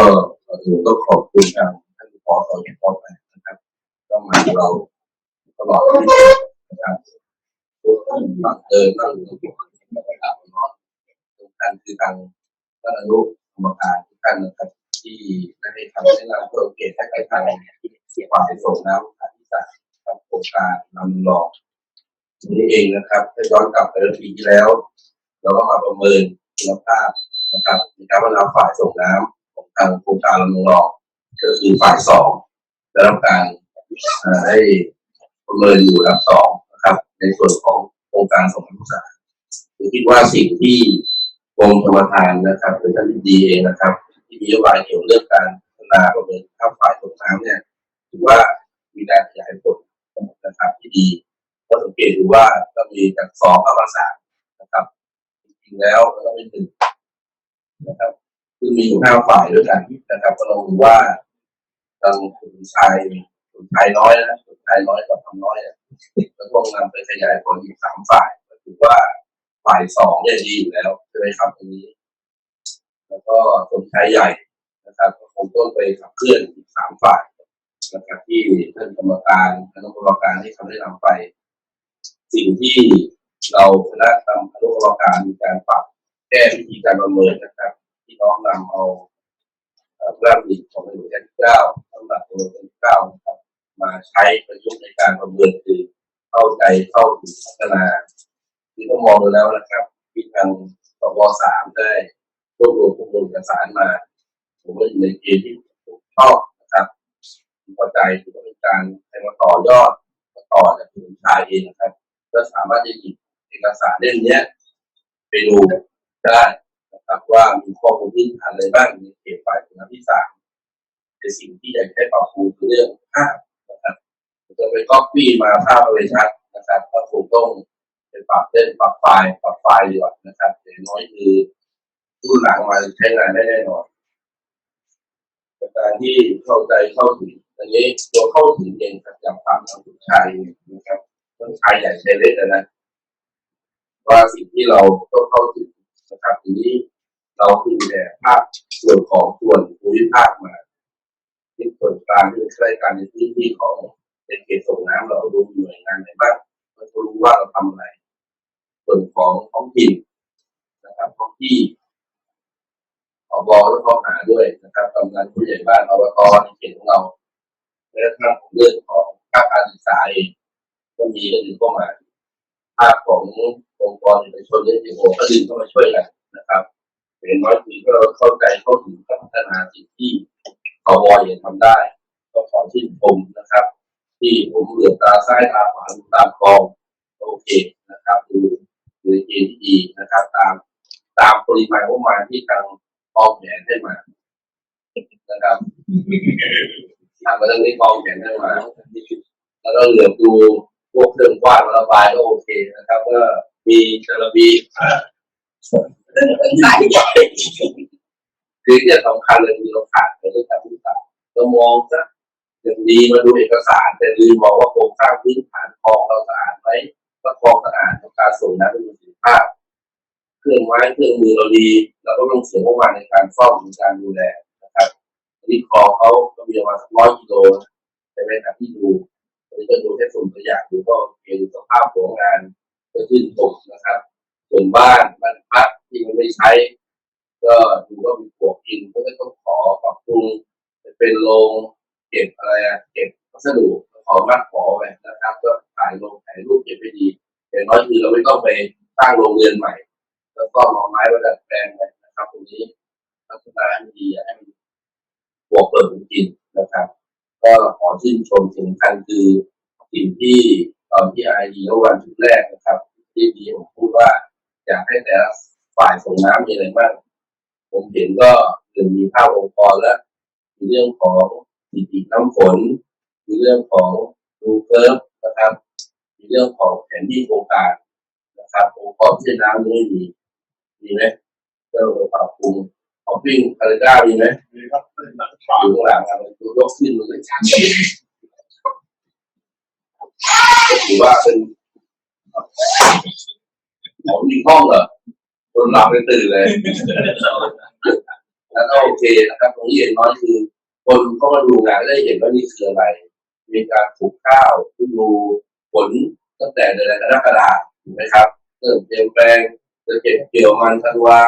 ก่อนอื่นต้องขอบคุณทางท่านผอสอนปอแปนะครับ ก็มาเราตลอดนะครับทุกท่านบังเอิญนั่งอยู่ที่ประกาศนอนทุกท่านคือทางท่านอนุกรรมการทุกท่านนะครับ ที่ได้ทำให้เราเพิ่มเกตให้กับทางฝ่ายส่งน้ำสาธิตากับโครงการนำหลอกนี้เองนะครับถ้าย้อนกลับไปเมื่อปีที่แล้ว เราก็มาประเมินคุณภาพนะครับในการพัฒนาฝ่ายส่งน้ำ ของทางโครงการลำนองก็คือฝ่ายสองได้รับการเอ่อได้ประเมินอยู่ระดับสองนะครับ ในส่วนของโครงการส่งน้ำสาผมคิดว่าสิ่งที่กรมธรรมทานนะครับหรือท่านดีเองนะครับ ที่มีนโยบายเกี่ยวเรื่องการพัฒนาประเมินค่าฝ่ายส่งน้ำเนี่ยถือว่ามีการขยายผลนะครับที่ดีก็สังเกตดูว่าก็มีจากสองเข้ามาสามนะครับ จริงแล้วก็เป็นหนึ่ง คือมีอยู่ห้าฝ่ายด้วยกันนะครับก็ลองดูว่าทางคุณชายคุณชายน้อยนะคุณชายน้อยกับทำน้อยอะก็ต้องนำไปขยายผลอีกสามฝ่าย ก็ถือว่าฝ่ายสองเนี่ยดีอยู่แล้วใช่ไหมครับตรงนี้ แล้วก็สนชายใหญ่นะครับก็คงต้องไปขับเคลื่อนอีกสามฝ่ายนะครับที่ท่านกรรมการคณะกรรมการที่เขาได้นำไป สิ่งที่เราคณะกรรมการกรรมการมีการปรับแก้วิธีการประเมินนะครับ ที่น้องนำเอาเอ่อพระบัญญัติของในหลวงรัชกาลที่เก้าสำหรับในหลวงรัชกาลที่เก้านะครับ มาใช้ประยุกต์ในการประเมินคือเข้าใจเข้าถึงพัฒนาที่ต้องมองดูแล้วนะครับที่ทางสวสามได้รวบรวมข้อมูลเอกสารมาผมว่าอยู่ในเกณฑ์ที่ผมชอบนะครับพอใจถือว่าเป็นการให้มาต่อยอดมาต่อจากคุณชายเองนะครับ ก็สามารถจะหยิบเอกสารเล่มนี้ไปดูได้ นะครับว่ามีข้อมูลพื้นฐานอะไรบ้างในเขตฝ่ายคุณภาพที่สามในสิ่งที่อยากให้ปรับปรุงคือเรื่องภาพนะครับจะไปก๊อปปี้มาภาพอะไรชัดนะครับก็คงต้องไปปรับเล่นปรับไฟล์ปรับไฟล์ดีกว่านะครับอย่างน้อยคือรุ่นหลังมาใช้งานได้แน่นอนการที่เข้าใจเข้าถึงอันนี้ตัวเข้าถึงเองครับอย่างความทางผู้ชายนะครับต้องชายใหญ่ชายเล็กอะนะว่าสิ่งที่เราต้องเข้าถึง นะครับทีนี้เราคือแต่ภาคส่วนของส่วนภูมิภาคมาที่ส่วนกลางที่เป็นข้าราชการในพื้นที่ของในเขตส่งน้ำเราดูหน่วยงานไหนบ้างเราจะรู้ว่าเราทำอะไร ส่วนของท้องถิ่นนะครับท้องที่อบต้องเข้าหาด้วยนะครับกำนันผู้ใหญ่บ้านอบตในเขตของเราและทางของเรื่องของภาคการศึกษาเองก็มีก็ดึงข้ามา ภาคขององค์กรเอกชนเรื่องที่โอก็ดึงเข้ามาช่วยกันนะครับเป็นน้อยคือก็เข้าใจเข้าถึงการพัฒนาสิ่งที่สวยังทำได้ ก็ขอชื่นชมนะครับ ที่ผมเหลือบตาซ้ายตาขวาดูตามกองโอเคนะครับดูดูเกณฑ์ที่ดีนะครับ ตามตามปริมาณงบประมาณที่ทางกองแผนให้มานะครับทางเรื่องนี้กองแผนให้มาแล้วก็เหลือบดูพ วกเครื่องกว้านระบายก็โอเคนะครับ ก็มีจระบีคือที่สำคัญเลยคือเราขาดในเรื่องการศึกษาเรามองซะอย่างดีมาดูเอกสาร แต่ลืมมองว่าโครงสร้างพื้นฐานคลองเราสะอาดไหมว่าคลองสะอาดของการส่งน้ำมีประสิทธิภาพเครื่องไม้เครื่องมือเราดีเราก็ต้องเสียงประมาณในการซ่อมในการดูแลนะครับอันนี้คลองเขาก็มีประมาณสักร้อยกิโลนะใช่ไหมครับที่ดู นนี้ก็ดูแค่ส่วนตัวอย่างดูก็โอเคดูสภาพของงานก็ชื่นชมนะครับ ส่วนบ้านบ้านพักที่มันไม่ใช้ ก็ดูว่ามีปวกกินก็จะต้องขอปรับปรุงเป็นโรงเก็บอะไรอะเก็บวัสดุขอมากขอไปนะครับ ก็ถ่ายลงถ่ายรูปเก็บไปดีอย่างน้อยคือเราไม่ต้องไปสร้งโรงเรือนใหม่ แล้วก็มองไม้มาดัดแปลงไปนะครับตรงนี้ลักษณะให้ดีอะให้มันปวกเปิดจริงๆนะครับ ก็ขอชื่นชมสิ่งสำคัญคือ สิ่งที่ตอนที่ไอดีเมื่อวันชุดแรกนะครับ ที่ดีผมพูดว่า อยากให้แต่ละฝ่ายส่งน้ำมีอะไรบ้างผมเห็นก็หนึ่งมีภาพองค์กรแล้วมีเรื่องของสถิติน้ำฝน มีเรื่องของดูเคิร์ฟนะครับ มีเรื่องของแผนที่โครงการนะครับองค์กรที่น้ำนี่ไม่มีมีไหมก็ลงไปปรับปรุงออฟฟิ้งคาริด้ามีไหมนี่ครับเป็นหลังอฉากยู่ข้างหลังอะไรดูยกขึ้นมันเลยชัดก็ ถือว่าเป็นของมีห้องเหรอคนหลับไปตื่นเลยแล้วก็โอเคนะครับตรงนี้อย่างน้อยคือ คนเข้ามาดูงานได้เห็นว่านี่คืออะไร มีการปลูกข้าวดูผลตั้งแต่เดือนกรกฎาคมถูกไหมครับเริ่มเปลี่ยนแปลงจะเก็บเกี่ยวมันธันวา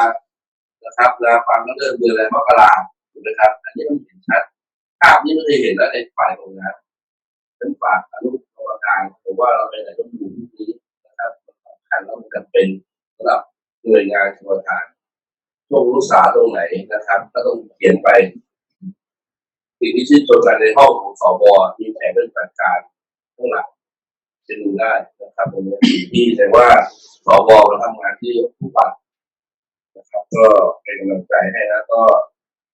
นะครับนาฟังก็เริ่มเดือนอะไรมกราถูกไหมครับ อันนี้มันเห็นชัดภาพนี้ไม่เคยเห็นแล้วในฝ่ายตรงนั้นเป็นฝากอนุกรรมการผมว่าเราไปไหนต้องดูที่นี้นะครับมันสำคัญแล้วมันจำเป็นสำหรับหน่วยงานชมทานช่วงรู้ษาตรงไหนนะครับ ก็ต้องเขียนไปสิ่งที่ชื่นชมกันในห้องของสบมีแผนเรื่องจัดการข้างหลังจะดูได้นะครับตรงนี้ที่แต่ว่าสบเราทำงานที่ผู้ปัดนะครับ ก็เป็นกำลังใจให้แล้วก็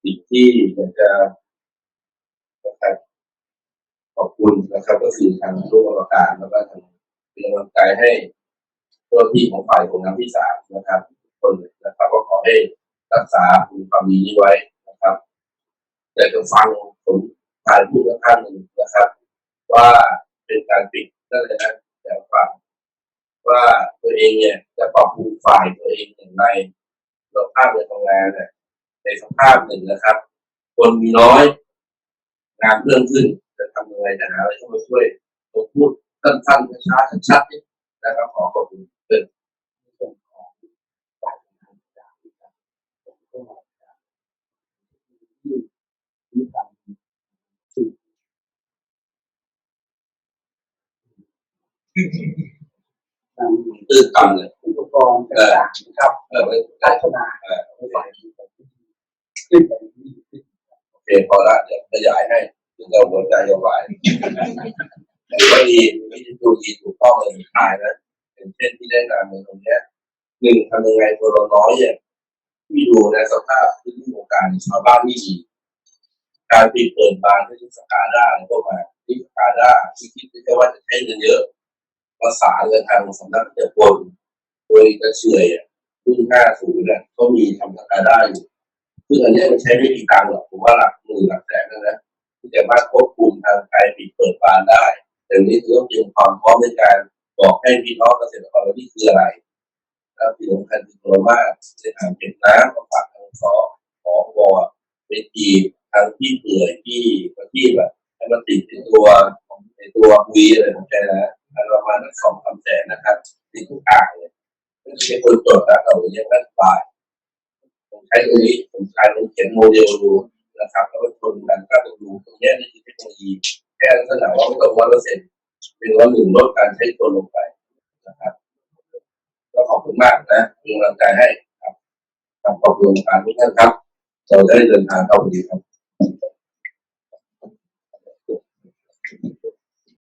สิ่งที่อยากจะนะครับ คุณนะครับ ก็คือทางรูปกรรมการแล้วก็ทางเป็นกำลังใจให้เจ้าหน้าที่ของฝ่ายของน้ำที่สามนะครับทุกคนนะครับ ก็ขอให้รักษาคุณความดีนี้ไว้นะครับอยากจะฟังผมทายพูดกับท่านหนึ่งนะครับ ว่าเป็นการปิดนั่นเลยนะอยากฟังว่าตัวเองเนี่ยจะปรับปรุงฝ่ายตัวเองอย่างไรเราภาพในทำงานเนี่ยในสภาพหนึ่งนะครับ คนมีน้อยงานเพิ่มขึ้น ทำยังไงจะหาอะไรเข้ามาช่วยผมพูดสั้นๆช้าๆชัดๆนี่นะครับขอขอบคุณเพื่อนส่วนของฝ่ายบริหารจากที่การผมก็มาจากที่มีการสื่อนำตื้นตันเลยอุปกรณ์ต่างๆนะครับเออไม่พัฒนาเออในฝ่ายที่ผมขึ้นไปที่ที่โอเคพอละเดี๋ยวขยายให้ ถึงเราหัวใจยาวไปไม่ดีไม่ได้ดูดีถูกต้องเลยทายนะเป็นเช่นที่ได้นำในตรงเนี้ยหนึ่งทำยังไงตัวเราน้อยเนี่ยที่ดูในสภาพพื้นที่ของการชาวบ้านที่ดีการปิดเปิดบานที่สกาด้าอะไรพวกมาที่สกาด้าที่คิดไม่ใช่ว่าจะใช้เงินเยอะประสานกับทางสำนักเจ้าคนโดยกระเฉยอะรุ่นห้าศูนย์เนี่ยก็มีทำสกาด้าอยู่ซึ่งอันเนี้ยมันใช้ไม่กี่ตังค์หรอกผมว่าหลักหมื่นหลักแสนนะนะ ที่จะมาควบคุมทางการปิดเปิดบานได้แต่นี้ถือว่าเตรียมความพร้อมในการบอกให้พี่น้องเกษตรกรว่านี่คืออะไรแล้วที่สำคัญคือตัวมากในทางเป็นน้ำมาฝากทางสอของวอเป็นทีทางที่เปื่อยที่ที่แบบให้มันติดในตัวในตัววีอะไรของแกนะประมาณสองสามแสนนะครับติดทุกอ่างเลยไม่ใช่คนตรวจนะเราเรียกว่าฝ่ายผมใช้ตรงนี้ผมใช้ผมเขียนโมเดลดู นะครับแล้วก็ชนกันก็ต้องดูตรงนี้นี่คือเทคโนโลยีแค่ลักษณะว่าไม่ต้องร้อยเปอร์เซ็นต์เป็นว่าหนึ่งลดการใช้ตัวลงไปนะครับก็ขอบคุณมากนะมีกำลังใจให้ครับขอบคุณการทุกท่านครับเราได้เดินทางเข้าไปดีครับ